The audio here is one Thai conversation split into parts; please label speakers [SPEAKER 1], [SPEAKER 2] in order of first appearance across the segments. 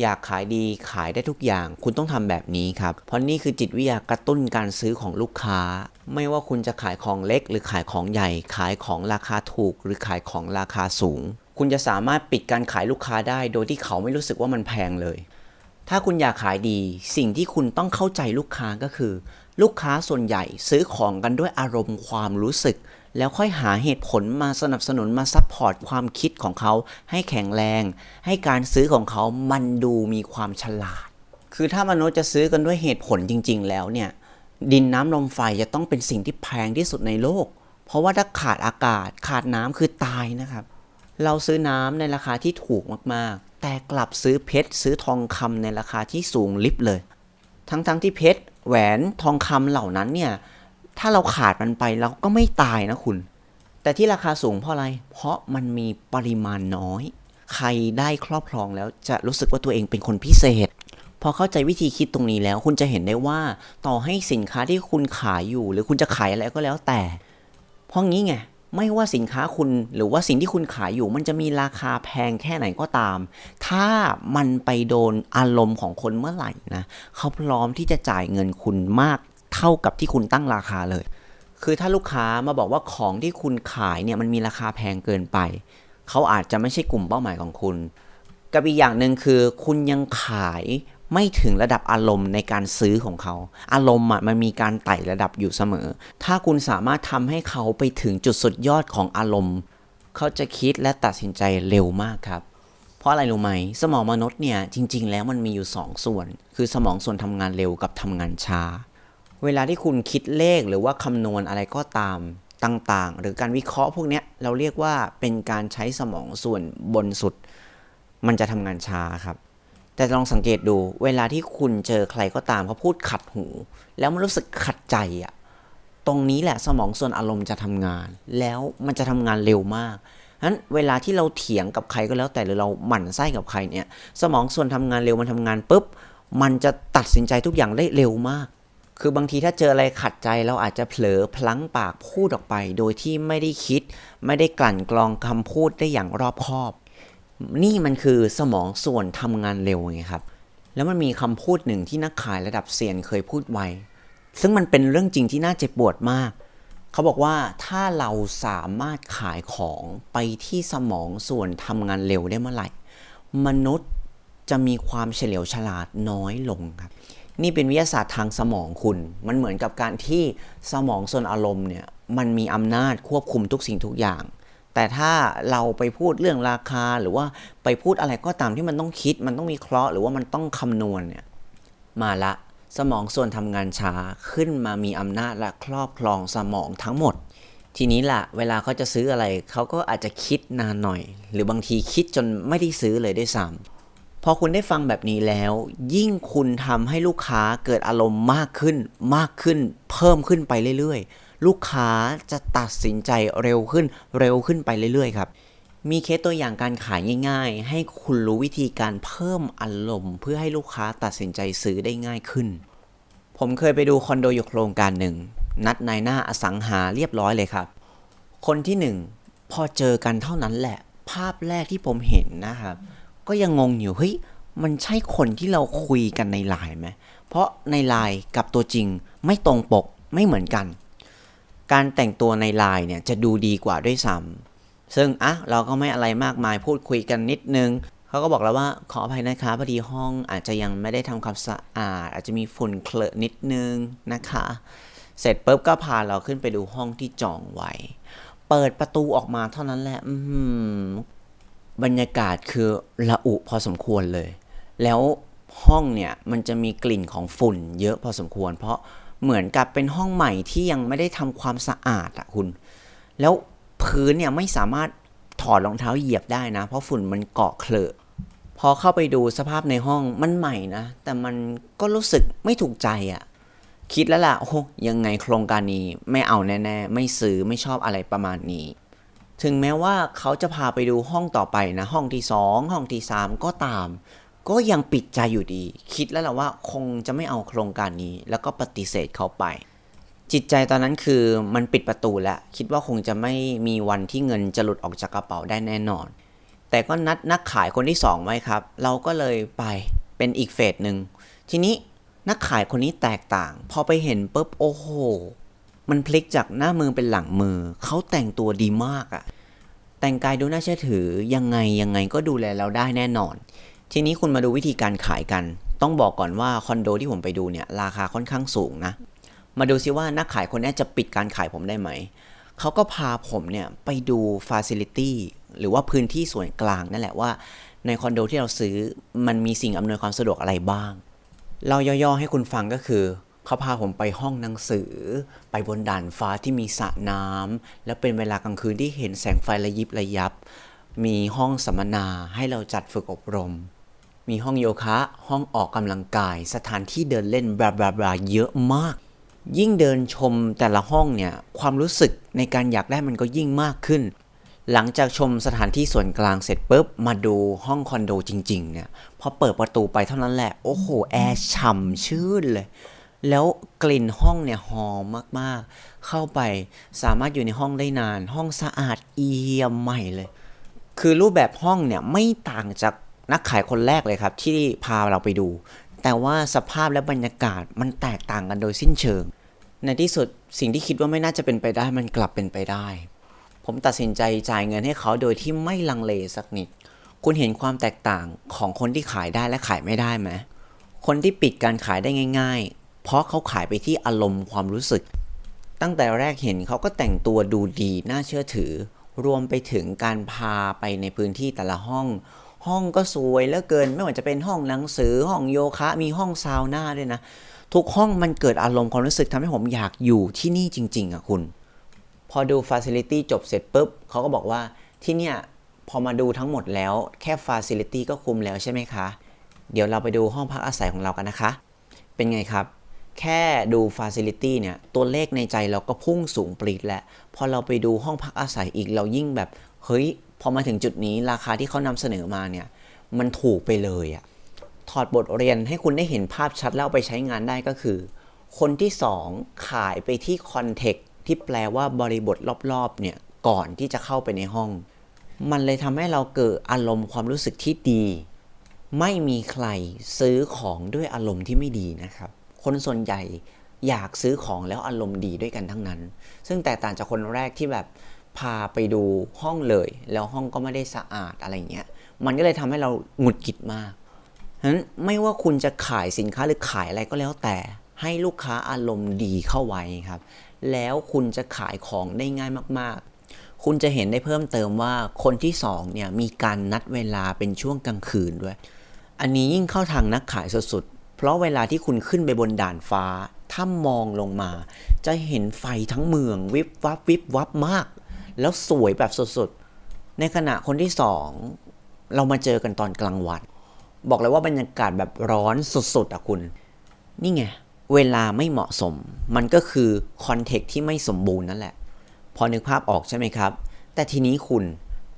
[SPEAKER 1] อยากขายดีขายได้ทุกอย่าง คุณต้องทำแบบนี้ครับ เพราะนี่คือจิตวิทยากระตุ้นการซื้อของลูกค้า ไม่ว่าคุณจะขายของเล็ก หรือขายของใหญ่ ขายของราคาถูก หรือขายของราคาสูง คุณจะสามารถปิดการขายลูกค้าได้ โดยที่เขาไม่รู้สึกว่ามันแพงเลย ถ้าคุณอยากขายดี สิ่งที่คุณต้องเข้าใจลูกค้าก็คือ ลูกค้าส่วนใหญ่ซื้อของกันด้วยอารมณ์ความรู้สึก แล้วค่อยหาเหตุผลมาสนับสนุนมาซัพพอร์ตความคิดของเขาให้แข็งแรง ให้การซื้อของเขามันดูมีความฉลาด คือถ้ามนุษย์จะซื้อกันด้วยเหตุผลจริง ๆ แล้วเนี่ย ดินน้ำลมไฟจะต้องเป็นสิ่งที่แพงที่สุดในโลก เพราะว่าถ้าขาดอากาศขาดน้ำคือตายนะครับ เราซื้อน้ำในราคาที่ถูกมากๆ แต่กลับซื้อเพชรซื้อทองคำในราคาที่สูงลิบเลย ทั้งๆทที่เพชรแหวนทองคำเหล่านั้นเนี่ย ถ้าเราขาดมันไปเราก็ไม่ตายนะคุณ แต่ที่ราคาสูงเพราะอะไร เพราะมันมีปริมาณน้อย ใครได้ครอบครองแล้วจะรู้สึกว่าตัวเองเป็นคนพิเศษ พอเข้าใจวิธีคิดตรงนี้แล้ว คุณจะเห็นได้ว่าต่อให้สินค้าที่คุณขายอยู่ หรือคุณจะขายอะไรก็แล้วแต่ เพราะงี้ไงไม่ว่าสินค้าคุณหรือว่าสิ่งที่คุณขายอยู่ มันจะมีราคาแพงแค่ไหนก็ตาม ถ้ามันไปโดนอารมณ์ของคนเมื่อไหร่นะ เขาพร้อมที่จะจ่ายเงินคุณมาก เท่ากับที่คุณตั้งราคาเลย คือถ้าลูกค้ามาบอกว่าของที่คุณขายเนี่ยมันมีราคาแพงเกินไป เขาอาจจะไม่ใช่กลุ่มเป้าหมายของคุณ กับอีกอย่างหนึ่งคือ คุณยังขายไม่ถึงระดับอารมณ์ในการซื้อของเขา อารมณ์มันมีการไต่ระดับอยู่เสมอ ถ้าคุณสามารถทำให้เขาไปถึงจุดสุดยอดของอารมณ์ เขาจะคิดและตัดสินใจเร็วมากครับ เพราะอะไรรู้ไหม สมองมนุษย์เนี่ยจริง ๆ แล้วมันมีอยู่สองส่วน คือสมองส่วนทำงานเร็วกับทำงานช้า เวลาที่คุณคิดเลขหรือว่าคำนวณอะไรก็ตามต่างๆ หรือการวิเคราะห์พวกนี้เราเรียกว่าเป็นการใช้สมองส่วนบนสุด มันจะทำงานช้าครับ แต่ลองสังเกตดูเวลาที่คุณเจอใครก็ตามเขาพูดขัดหู แล้วมันรู้สึกขัดใจอะตรงนี้แหละสมองส่วนอารมณ์จะทำงาน แล้วมันจะทำงานเร็วมากนั้นเวลาที่เราเถียงกับใครก็แล้วแต่หรือเราหมั่นไส้กับใครเนี่ย สมองส่วนทำงานเร็วมันทำงานปุ๊บมันจะตัดสินใจทุกอย่างได้เร็วมาก คือบางทีถ้าเจออะไรขัดใจเราอาจจะเผลอพลั้งปากพูดออกไป โดยที่ไม่ได้คิด ไม่ได้กลั่นกรองคำพูดได้อย่างรอบคอบ นี่มันคือสมองส่วนทำงานเร็วไงครับ แล้วมันมีคำพูดหนึ่งที่นักขายระดับเซียนเคยพูดไว้ ซึ่งมันเป็นเรื่องจริงที่น่าเจ็บปวดมาก เขาบอกว่าถ้าเราสามารถขายของไปที่สมองส่วนทำงานเร็วได้เมื่อไหร่ มนุษย์จะมีความเฉลียวฉลาดน้อยลงครับ นี่เป็นวิทยาศาสตร์ทางสมองคุณ มันเหมือนกับการที่สมองส่วนอารมณ์เนี่ยมันมีอำนาจควบคุมทุกสิ่งทุกอย่าง แต่ถ้าเราไปพูดเรื่องราคาหรือว่าไปพูดอะไรก็ตามที่มันต้องคิด มันต้องมีเคราะห์หรือว่ามันต้องคำนวณเนี่ยมาละสมองส่วนทำงานช้าขึ้นมามีอำนาจและครอบครองสมองทั้งหมด ทีนี้ล่ะ เวลาเขาจะซื้ออะไร เขาก็อาจจะคิดนานหน่อย หรือบางทีคิดจนไม่ได้ซื้อเลยด้วยซ้ำ พอคุณได้ฟังแบบนี้แล้ว ยิ่งคุณทำให้ลูกค้าเกิดอารมณ์มากขึ้น มากขึ้น เพิ่มขึ้นไปเรื่อยๆ ลูกค้าจะตัดสินใจเร็วขึ้น เร็วขึ้นไปเรื่อยๆ ครับ มีเคสตัวอย่างการขายง่าย ๆ ให้คุณรู้วิธีการเพิ่มอารมณ์เพื่อให้ลูกค้าตัดสินใจซื้อได้ง่ายขึ้น ผมเคยไปดูคอนโดอยู่โครงการหนึ่ง นัดนายหน้าอสังหาเรียบร้อยเลยครับ คนที่หนึ่งพอเจอกันเท่านั้นแหละ ภาพแรกที่ผมเห็นนะครับ ก็ยังงงอยู่เฮ้ยมันใช่คนที่เราคุยกันในไลน์ไหมเพราะในไลน์กับตัวจริงไม่ตรงปกไม่เหมือนกัน การแต่งตัวในไลน์เนี่ยจะดูดีกว่าด้วยซ้ำซึ่งอะเราก็ไม่อะไรมากมายพูดคุยกันนิดนึงเขาก็บอกแล้วว่าขออภัยนะคะพอดีห้องอาจจะยังไม่ได้ทำความสะอาด อาจจะมีฝุ่นเคลอะนิดนึงนะคะ เสร็จปุ๊บก็พาเราขึ้นไปดูห้องที่จองไว้ เปิดประตูออกมาเท่านั้นแหละ อือหือ บรรยากาศคือระอุพอสมควรเลย แล้วห้องเนี่ยมันจะมีกลิ่นของฝุ่นเยอะพอสมควร เพราะเหมือนกับเป็นห้องใหม่ที่ยังไม่ได้ทำความสะอาดอะคุณ แล้วพื้นเนี่ยไม่สามารถถอดรองเท้าเหยียบได้นะ เพราะฝุ่นมันเกาะเคลอะพอเข้าไปดูสภาพในห้องมันใหม่นะ แต่มันก็รู้สึกไม่ถูกใจอะคิดแล้วล่ะ โอ้ยังไงโครงการนี้ไม่เอาแน่ ๆ ไม่ซื้อไม่ชอบอะไรประมาณนี้ ถึงแม้ว่าเขาจะพาไปดูห้องต่อไปนะ ห้องที่สองห้องที่สามก็ตาม ก็ยังปิดใจอยู่ดี คิดแล้วล่ะว่าคงจะไม่เอาโครงการนี้ แล้วก็ปฏิเสธเขาไป จิตใจตอนนั้นคือมันปิดประตูแล้ว คิดว่าคงจะไม่มีวันที่เงินจะหลุดออกจากกระเป๋าได้แน่นอนแแต่ก็นัดนักขายคนที่สองไว้ครับ เราก็เลยไปเป็นอีกเฟสหนึ่งทีนี้นักขายคนนี้แตกต่าง พอไปเห็นปุ๊บโอ้โหมันพลิกจากหน้ามือเป็นหลังมือ เขาแต่งตัวดีมากอะ แต่งกายดูน่าเชื่อถือยังไงยังไงก็ดูแลเราได้แน่นอน ทีนี้คุณมาดูวิธีการขายกัน ต้องบอกก่อนว่าคอนโดที่ผมไปดูเนี่ยราคาค่อนข้างสูงนะ มาดูซิว่านักขายคนนี้จะปิดการขายผมได้ไหม เขาก็พาผมเนี่ยไปดูฟาซิลิตี้หรือว่าพื้นที่ส่วนกลางนั่นแหละว่า ในคอนโดที่เราซื้อมันมีสิ่งอำนวยความสะดวกอะไรบ้าง เราย่อๆให้คุณฟังก็คือ เขาพาผมไปห้องหนังสือ ไปบนด่านฟ้าที่มีสระน้ำและเป็นเวลากลางคืนที่เห็นแสงไฟระยิบระยับ มีห้องสัมมนาให้เราจัดฝึกอบรม มีห้องโยคะ ห้องออกกำลังกาย สถานที่เดินเล่นบลาบลาบลาเยอะมาก ยิ่งเดินชมแต่ละห้องเนี่ย ความรู้สึกในการอยากได้มันก็ยิ่งมากขึ้นหลังจากชมสถานที่ส่วนกลางเสร็จปุ๊บมาดูห้องคอนโดจริง ๆ เนี่ยพอเปิดประตูไปเท่านั้นแหละ โอ้โห แอร์ฉ่ำชื่นเลย แล้วกลิ่นห้องเนี่ยหอมมากๆ เข้าไปสามารถอยู่ในห้องได้นาน ห้องสะอาดเอี่ยมใหม่เลย คือรูปแบบห้องเนี่ยไม่ต่างจากนักขายคนแรกเลยครับ ที่พาเราไปดู แต่ว่าสภาพและบรรยากาศมันแตกต่างกันโดยสิ้นเชิง ในที่สุดสิ่งที่คิดว่าไม่น่าจะเป็นไปได้มันกลับเป็นไปได้ ผมตัดสินใจจ่ายเงินให้เขาโดยที่ไม่ลังเลสักนิด คุณเห็นความแตกต่างของคนที่ขายได้และขายไม่ได้ไหมคนที่ปิดการขายได้ง่าย เพราะเขาขายไปที่อารมณ์ความรู้สึก ตั้งแต่แรกเห็นเขาก็แต่งตัวดูดีน่าเชื่อถือ รวมไปถึงการพาไปในพื้นที่แต่ละห้อง ห้องก็สวยเหลือเกิน ไม่ว่าจะเป็นห้องหนังสือห้องโยคะมีห้องซาวน่าด้วยนะ ทุกห้องมันเกิดอารมณ์ความรู้สึกทำให้ผมอยากอยู่ที่นี่จริง ๆอะคุณ พอดูฟ a ซิลิตี้จบเสร็จปุ๊บเขาก็บอกว่าที่เนี่ยพอมาดูทั้งหมดแล้วแค่ฟ a ซิลิตี้ก็คุมแล้วใช่ไหมคะ เดี๋ยวเราไปดูห้องพักอาศัยของเรากันนะคะ เป็นไงครับ แค่ดูฟ a ซิลิตี้เนี่ย ตัวเลขในใจเราก็พุ่งสูงปรีดแล้วพอเราไปดูห้องพักอาศัยอีกเรายิ่งแบบ เฮ้ย พอมาถึงจุดนี้ราคาที่เขานำเสนอมาเนี่ย มันถูกไปเลยอะถอดบทเรียนให้คุณได้เห็นภาพชัดแล้วไปใช้งานได้ก็คือ คนที่ 2 ขายไปที่คอนเทกต์ที่แปลว่าบริบทรอบๆเนี่ยก่อนที่จะเข้าไปในห้อง มันเลยทำให้เราเกิดอารมณ์ความรู้สึกที่ดี ไม่มีใครซื้อของด้วยอารมณ์ที่ไม่ดีนะครับ คนส่วนใหญ่อยากซื้อของแล้วอารมณ์ดีด้วยกันทั้งนั้น ซึ่งแตกต่างจากคนแรกที่แบบพาไปดูห้องเลย แล้วห้องก็ไม่ได้สะอาดอะไรเงี้ย มันก็เลยทำให้เราหงุดหงิดมากฉะนั้นไม่ว่าคุณจะขายสินค้าหรือขายอะไรก็แล้วแต่ ให้ลูกค้าอารมณ์ดีเข้าไว้ครับ แล้วคุณจะขายของได้ง่ายมากๆ คุณจะเห็นได้เพิ่มเติมว่าคนที่สองเนี่ยมีการนัดเวลาเป็นช่วงกลางคืนด้วย อันนี้ยิ่งเข้าทางนักขายสุด เพราะเวลาที่คุณขึ้นไปบนด่านฟ้า ถ้ามองลงมา จะเห็นไฟทั้งเมืองวิบวับวิบวับมาก แล้วสวยแบบสุดๆ ในขณะคนที่สองเรามาเจอกันตอนกลางวัน บอกเลยว่าบรรยากาศแบบร้อนสุดๆอะคุณ นี่ไง เวลาไม่เหมาะสม มันก็คือคอนเทกต์ที่ไม่สมบูรณ์นั่นแหละ พอนึกภาพออกใช่ไหมครับ แต่ทีนี้คุณ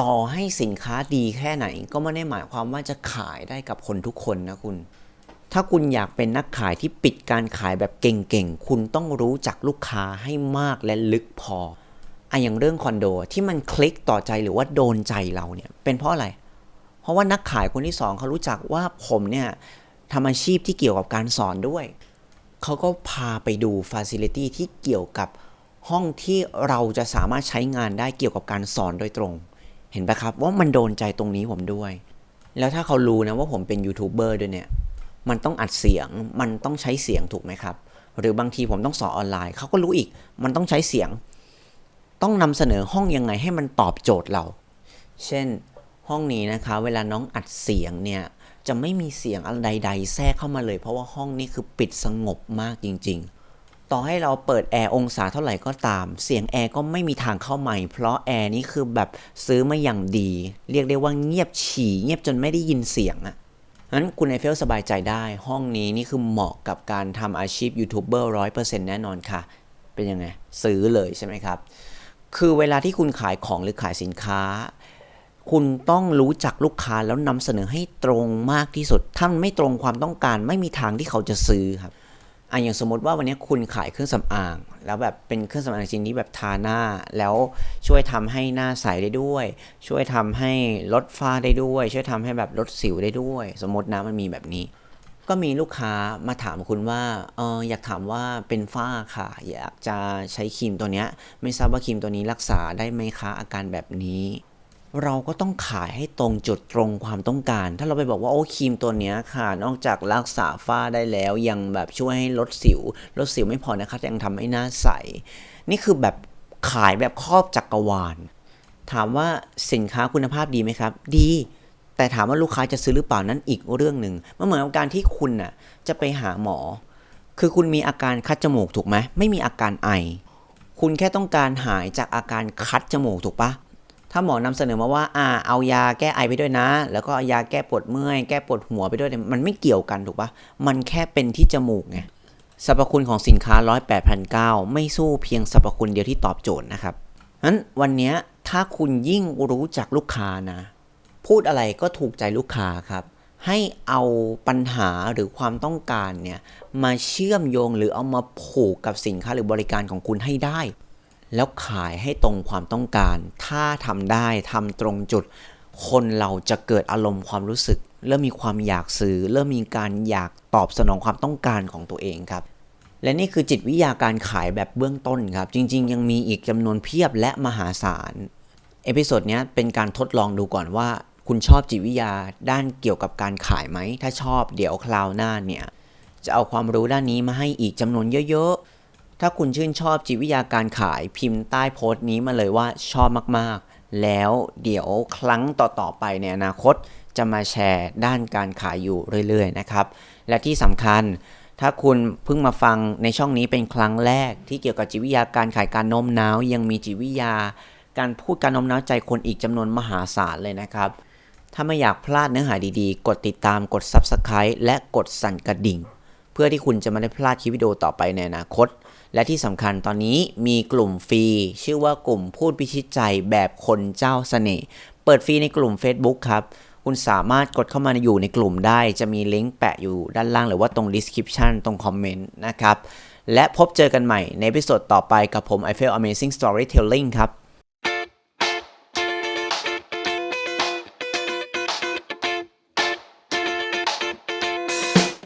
[SPEAKER 1] ต่อให้สินค้าดีแค่ไหน ก็ไม่ได้หมายความว่าจะขายได้กับคนทุกคนนะคุณ ถ้าคุณอยากเป็นนักขายที่ปิดการขายแบบเก่งๆ คุณต้องรู้จักลูกค้าให้มากและลึกพออะอย่างเรื่องคอนโดที่มันคลิกต่อใจหรือว่าโดนใจเราเนี่ยเป็นเพราะอะไร เพราะว่านักขายคนที่สองเขารู้จักว่าผมเนี่ยทำอาชีพที่เกี่ยวกับการสอนด้วย เขาก็พาไปดูฟ a ซิลิตี้ที่เกี่ยวกับห้องที่เราจะสามารถใช้งานได้เกี่ยวกับการสอนโดยตรง เห็นปะครับว่ามันโดนใจตรงนี้ผมด้วย แล้วถ้าเขารู้นะว่าผมเป็นยูทูบเบอร์ด้วยเนี่ย มันต้องอัดเสียง มันต้องใช้เสียงถูกไหมครับ หรือบางทีผมต้องสอนออนไลน์เขาก็รู้อีก มันต้องใช้เสียง ต้องนำเสนอห้องยังไงให้มันตอบโจทย์เรา เช่นห้องนี้นะคะ เวลาน้องอัดเสียงเนี่ยจะไม่มีเสียงอะไรใดๆแทรกเข้ามาเลย เพราะว่าห้องนี้คือปิดสงบมากจริง ๆ ต่อให้เราเปิดแอร์องศาเท่าไหร่ก็ตาม เสียงแอร์ก็ไม่มีทางเข้าใหม่ เพราะแอร์นี่คือแบบซื้อมาอย่างดี เรียกได้ว่าเงียบฉี่เงียบจนไม่ได้ยินเสียงอะ นั้นคุณไอเฟลสบายใจได้ ห้องนี้นี่คือเหมาะกับการทำอาชีพยูทูบเบอร์ร้อยเปอร์เซ็นต์แน่นอนค่ะ เป็นยังไง ซื้อเลยใช่ไหมครับ คือเวลาที่คุณขายของหรือขายสินค้า คุณต้องรู้จักลูกค้าแล้วนำเสนอให้ตรงมากที่สุด ถ้ามันไม่ตรงความต้องการไม่มีทางที่เขาจะซื้อครับ อะอย่างสมมติว่าวันนี้คุณขายเครื่องสำอาง แล้วแบบเป็นเครื่องสำอางชิ้นนี้แบบทาหน้า แล้วช่วยทำให้หน้าใสได้ด้วย ช่วยทำให้ลดฝ้าได้ด้วย ช่วยทำให้แบบลดสิวได้ด้วย สมมตินะมันมีแบบนี้ ก็มีลูกค้ามาถามคุณว่าเอออยากถามว่าเป็นฝ้าค่ะ อยากจะใช้ครีมตัวเนี้ยไม่ทราบว่าครีมตัวนี้รักษาได้ไหมคะอาการแบบนี้ เราก็ต้องขายให้ตรงจุดตรงความต้องการ ถ้าเราไปบอกว่าโอ้ครีมตัวนี้ค่ะ นอกจากรักษาฝ้าได้แล้ว ยังแบบช่วยให้ลดสิว ลดสิวไม่พอนะคะยังทำให้หน้าใส นี่คือแบบขายแบบครอบจักกรวาล ถามว่าสินค้าคุณภาพดีไหมครับ ดี แต่ถามว่าลูกค้าจะซื้อหรือเปล่านั้นอีกเรื่องหนึ่งมันเหมือนกับการที่คุณน่ะจะไปหาหมอ คือคุณมีอาการคัดจมูกถูกไหมไม่มีอาการไอ คุณแค่ต้องการหายจากอาการคัดจมูกถูกปะ ถ้าหมอนำเสนอมาว่าอ่าเอายาแก้ไอไปด้วยนะ แล้วก็ายาแก้ปวดเมื่อยแก้ปวดหัวไปด้วยมันไม่เกี่ยวกันถูกปะมันแค่เป็นที่จมูกไงสรรพคุณของสินค้า 108 9ไม่สู้เพียงสรรพคุณเดียวที่ตอบโจทย์นะครับนั้นวันนี้ถ้าคุณยิ่งรู้จักลูกค้านะ พูดอะไรก็ถูกใจลูกค้าครับ ให้เอาปัญหาหรือความต้องการเนี่ยมาเชื่อมโยงหรือเอามาผูกกับสินค้าหรือบริการของคุณให้ได้ แล้วขายให้ตรงความต้องการ ถ้าทำได้ทำตรงจุด คนเราจะเกิดอารมณ์ความรู้สึก เริ่มมีความอยากซื้อ เริ่มมีการอยากตอบสนองความต้องการของตัวเองครับ และนี่คือจิตวิทยาการขายแบบเบื้องต้นครับ จริง ๆ ยังมีอีกจำนวนเพียบและมหาศาล เอพิโซดเนี้ยเป็นการทดลองดูก่อนว่า คุณชอบจิตวิทยาด้านเกี่ยวกับการขายไหม ถ้าชอบเดี๋ยวคราวหน้าเนี่ยจะเอาความรู้ด้านนี้มาให้อีกจำนวนเยอะๆ ถ้าคุณชื่นชอบจิตวิทยาการขายพิมพ์ใต้โพสต์นี้มาเลยว่าชอบมากๆ แล้วเดี๋ยวครั้งต่อๆไปในอนาคตจะมาแชร์ด้านการขายอยู่เรื่อยๆนะครับ และที่สำคัญถ้าคุณเพิ่งมาฟังในช่องนี้เป็นครั้งแรก ที่เกี่ยวกับจิตวิทยาการขายการโน้มน้าว ยังมีจิตวิทยา การพูดการโน้มน้าวใจคนอีกจำนวนมหาศาลเลยนะครับ ถ้าไม่อยากพลาดเนื้อหาดีๆ กดติดตามกด Subscribe และกดสั่นกระดิ่ง เพื่อที่คุณจะไม่ได้พลาดคลิปวิดีโอต่อไปในอนาคต และที่สำคัญตอนนี้มีกลุ่มฟรี ชื่อว่ากลุ่มพูดพิชิตใจแบบคนเจ้าเสน่ห์เปิดฟรีในกลุ่ม Facebook ครับ คุณสามารถกดเข้ามาอยู่ในกลุ่มได้ จะมีลิงก์แปะอยู่ด้านล่างหรือว่าตรง description ตรงคอมเมนต์นะครับ และพบเจอกันใหม่ในพิโซดต่อไปกับผม I Feel Amazing Storytelling ครับ